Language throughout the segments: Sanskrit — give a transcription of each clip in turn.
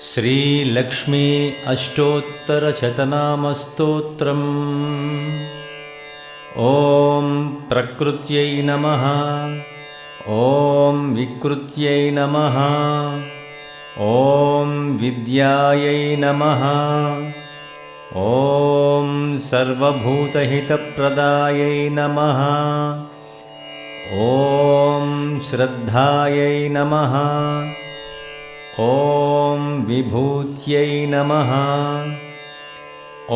श्रीलक्ष्मी अष्टोत्तरशतनामस्तोत्रम्। ॐ प्रकृत्यै नमः। ॐ विकृत्यै नमः। ॐ विद्यायै नमः। ॐ सर्वभूतहितप्रदायै नमः। ॐ श्रद्धायै नमः ॐ विभूत्यै नमः।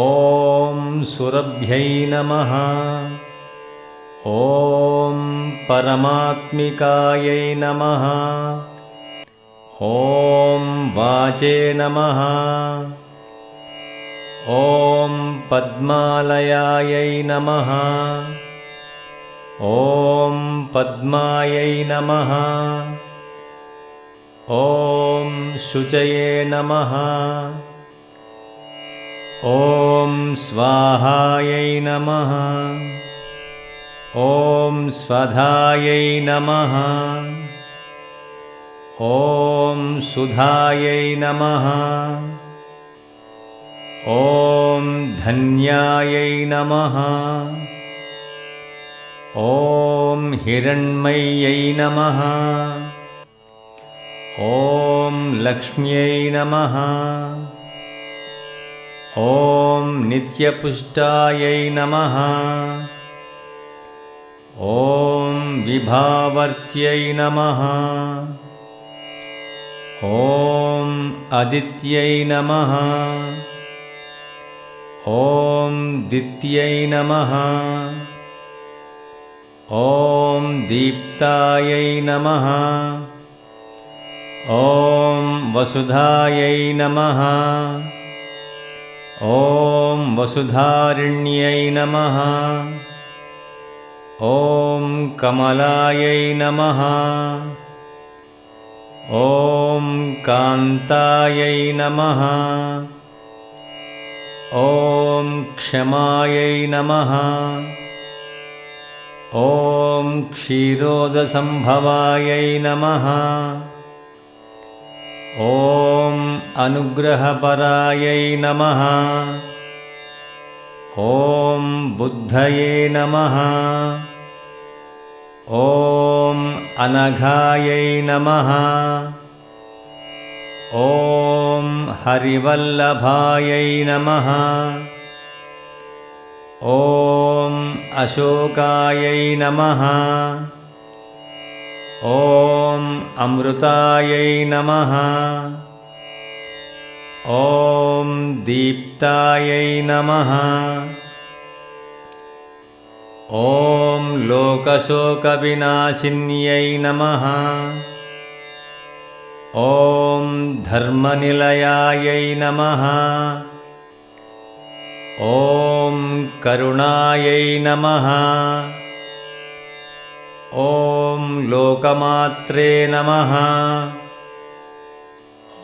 ॐ सुरभ्यै नमः। ॐ परमात्मिकायै नमः। ॐ वाचे नमः। ॐ पद्मालयायै नमः। ॐ पद्मायै नमः ॐ शुचये नमः। ॐ स्वाहायै नमः। ॐ स्वधायै नमः। ॐ सुधायै नमः। ॐ धन्यायै नमः। ॐ हिरण्मय्यै नमः ॐ लक्ष्म्यै नमः। ॐ नित्यपुष्टायै नमः। ॐ विभावर्त्यै नमः। ॐ अदित्यै नमः। ॐ दित्यै नमः। ॐ दीप्तायै नमः ॐ वसुधायै नमः। ॐ वसुधारिण्यै नमः। ॐ कमलायै नमः। ॐ कान्तायै नमः। ॐ क्षमायै नमः। ॐ क्षीरोदसम्भवायै नमः ॐ अनुग्रहपरायै नमः। ॐ बुद्धये नमः। ॐ अनघायै नमः। ॐ हरिवल्लभायै नमः। ॐ अशोकायै नमः ॐ अमृतायै नमः। ॐ दीप्तायै नमः। ॐ लोकशोकविनाशिन्यै नमः। ॐ धर्मनिलयायै नमः। ॐ करुणायै नमः ॐ लोकमात्रे नमः।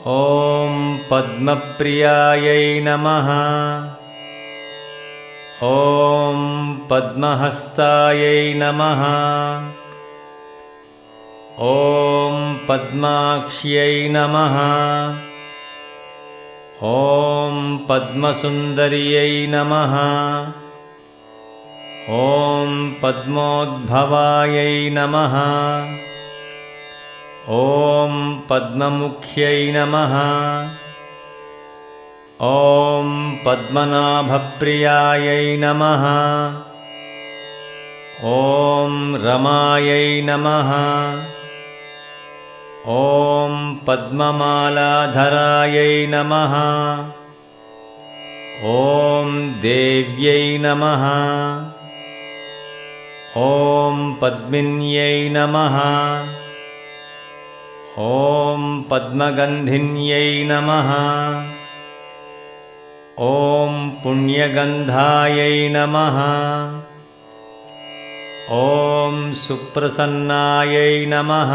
ॐ पद्मप्रियायै नमः। ॐ पद्महस्तायै नमः। ॐ पद्माक्ष्यै नमः। ॐ पद्मसुन्दर्यै नमः ॐ पद्मोद्भवायै नमः। ॐ पद्ममुख्यै नमः। ॐ पद्मनाभप्रियायै नमः। ॐ रमायै नमः। ॐ पद्ममालाधरायै नमः। ॐ देव्यै नमः ॐ पद्मिन्यै नमः। ॐ पद्मगन्धिन्यै नमः। ॐ पुण्यगन्धायै नमः। ॐ सुप्रसन्नायै नमः।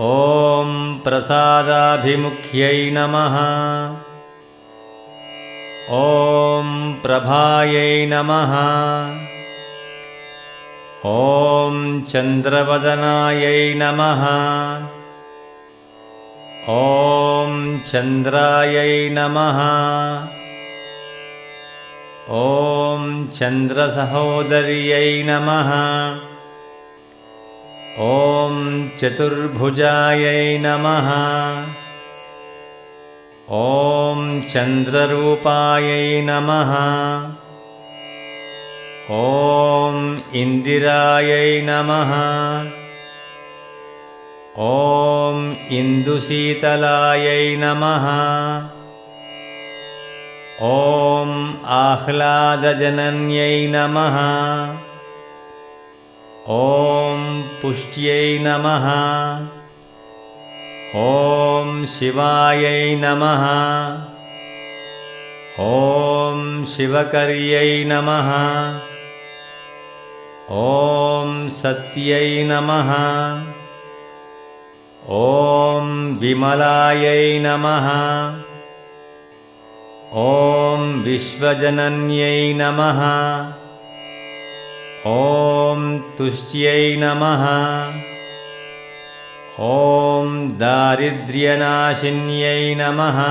ॐ प्रसादाभिमुख्यै नमः। ॐ प्रभायै नमः ॐ चन्द्रवदनायै नमः। ॐ चन्द्रायै नमः। ॐ चन्द्रसहोदर्यै नमः। ॐ चतुर्भुजायै नमः। ॐ चन्द्ररूपायै नमः ॐ इन्दिरायै नमः। ॐ इन्दुशीतलायै नमः। ॐ आह्लादजनन्यै नमः। ॐ पुष्ट्यै नमः। ॐ शिवायै नमः। ॐ शिवकर्यै नमः ॐ सत्यै नमः। ॐ विमलायै नमः। ॐ विश्वजनन्यै नमः। ॐ तुष्ट्यै नमः। ॐ दारिद्र्यनाशिन्यै नमः।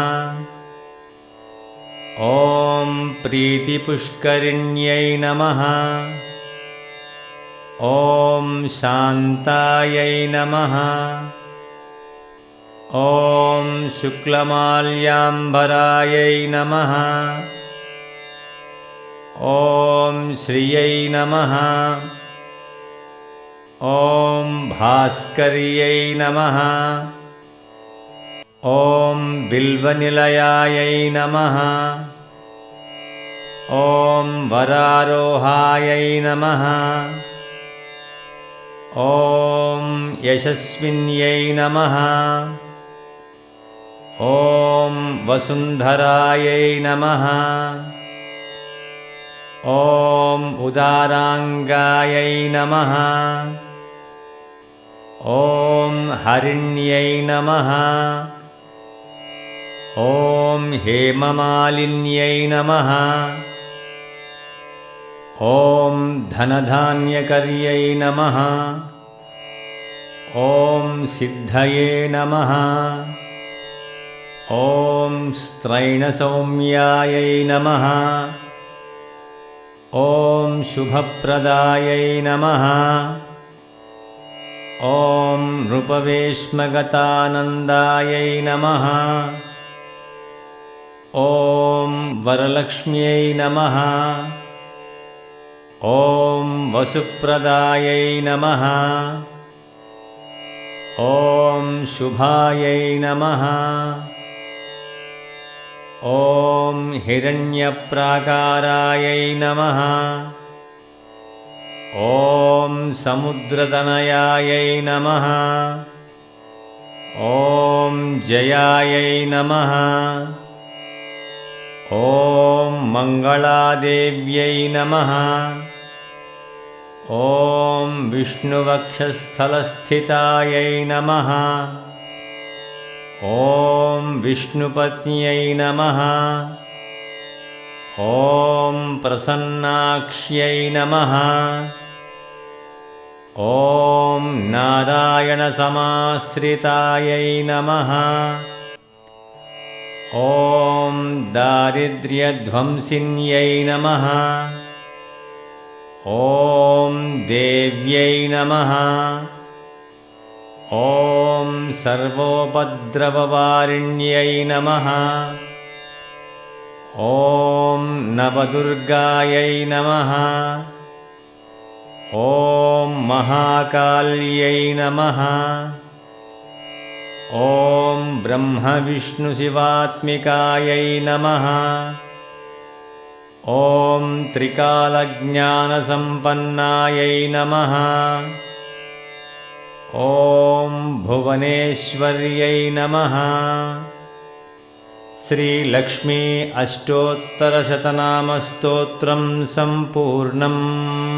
ॐ प्रीतिपुष्करिण्यै नमः ॐ शान्तायै नमः। ॐ शुक्लमाल्याम्बरायै नमः। ॐ श्रियै नमः। ॐ भास्कर्यै नमः। ॐ बिल्वनिलयायै नमः। ॐ वरारोहायै नमः ॐ यशस्विन्यै नमः। ॐ वसुन्धरायै नमः। ॐ उदाराङ्गायै नमः। ॐ हरिण्यै नमः। ॐ हेममालिन्यै नमः ॐ धनधान्यकर्यै नमः। ॐ सिद्धये नमः। ॐ स्त्रैणसौम्यायै नमः। ॐ शुभप्रदायै नमः। ॐ नृपवेश्मगतानन्दायै नमः। ॐ वरलक्ष्म्यै नमः ॐ वसुप्रदायै नमः। ॐ शुभायै नमः। ॐ हिरण्यप्राकारायै नमः। ॐ समुद्रतनयायै नमः। ॐ जयायै नमः ॐ मङ्गलादेव्यै नमः। ॐ विष्णुवक्षस्थलस्थितायै नमः। ॐ विष्णुपत्न्यै नमः। ॐ प्रसन्नाक्ष्यै नमः। ॐ नारायणसमाश्रितायै नमः ॐ दारिद्र्यध्वंसिन्यै नमः। ॐ देव्यै नमः। ॐ सर्वोपद्रववारिण्यै नमः। ॐ नवदुर्गायै नमः। ॐ महाकाल्यै नमः ॐ ब्रह्मविष्णुशिवात्मिकायै नमः। ॐ त्रिकालज्ञानसम्पन्नायै नमः। ॐ भुवनेश्वर्यै नमः। श्रीलक्ष्मी अष्टोत्तरशतनामस्तोत्रं सम्पूर्णम्